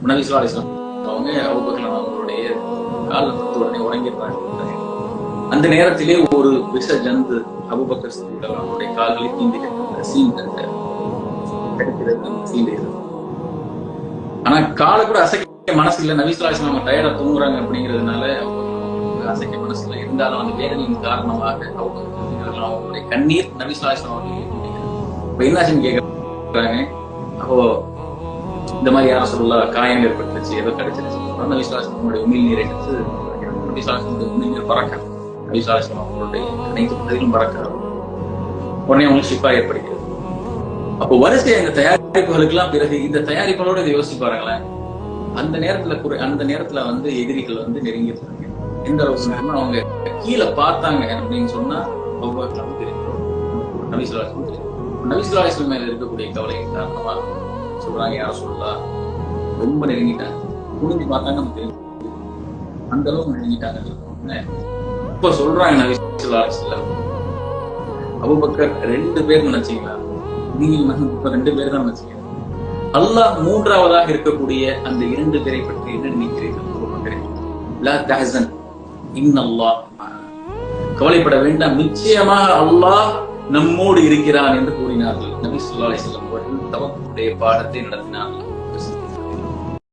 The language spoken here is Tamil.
முன்னாடி ஸல்லல்லாஹு அலைஹி அவங்க அபூபக்கர் அவங்களுடைய காலில் பட்டு உடனே உறங்கிடுறாங்க அந்த நேரத்திலே ஒரு விஷ ஜந்து அபூபக்கர் சித்திக் கால்களை தீண்டி சீண்டு சீண்டுகிறது ஆனா காலை கூட அசைக்க மனசு இல்ல நபிசுலாசம் நம்ம டயர்டா தூங்குறாங்க அப்படிங்கிறதுனால அசைக்க மனசு இல்லை இருந்தாலும் அந்த வேதனையின் காரணமாக அவங்க அவங்களுடைய கண்ணீர் நபிசுலாசம் அவர்கள் இப்ப என்னாச்சுன்னு கேக்குறாங்க. அப்போ இந்த மாதிரி யாரும் சொல்லலாம் காயம் ஏற்பட்டுச்சு ஏதோ கிடைச்சிருச்சு. நபிசுலாசம் அவங்களுடைய உமிழ் நீரை எடுத்து நபிசுலாசனுடைய உமிழ் நீர் பறக்க நபிசுலாசம் அவங்களுடைய அனைத்து பதிலும் பறக்க உடனே அவங்களுக்கு ஷிப்பா ஏற்படுகிறது. அப்போ வரிசை இந்த தயாரிப்புகளுக்கெல்லாம் பிறகு இந்த தயாரிப்புகளோட இதை யோசிச்சு பாருங்களேன். அந்த நேரத்துல குறை அந்த நேரத்துல வந்து எதிரிகள் வந்து நெருங்கி இருக்காங்க. எந்த அளவுக்கு அவங்க கீழே பார்த்தாங்க அப்படின்னு சொன்னா அவங்க தெரியும். நபிசுலாசம் தெரியும் நபிசுலாசம் மேல இருக்கக்கூடிய கவலை காரணமா சொல்றாங்க யாரும் சொல்லலாம் ரொம்ப நெருங்கிட்டாங்க குனிஞ்சு பார்த்தாங்க நம்ம தெரியும் அந்த அளவுக்கு நெருங்கிட்டாங்க. இப்ப சொல்றாங்க நபிசுலாசம் அபுபக்கர் ரெண்டு பேர் நினைச்சீங்களா? நீங்க இப்ப ரெண்டு பேர் தான் நினைச்சீங்க. அல்லாஹ் மூன்றாவதாக இருக்கக்கூடிய அந்த இரண்டு பேரை பற்றி என்ன நினைக்கிறீர்கள்? அபூபக்கரே? கவலைப்பட வேண்டாம். நிச்சயமாக அல்லாஹ் நம்மோடு இருக்கிறான் என்று கூறினார்கள். நபி ஸல்லல்லாஹு செல்லும் அவர்கள் தவக்குடைய பாடத்தை நடத்தினார்கள்.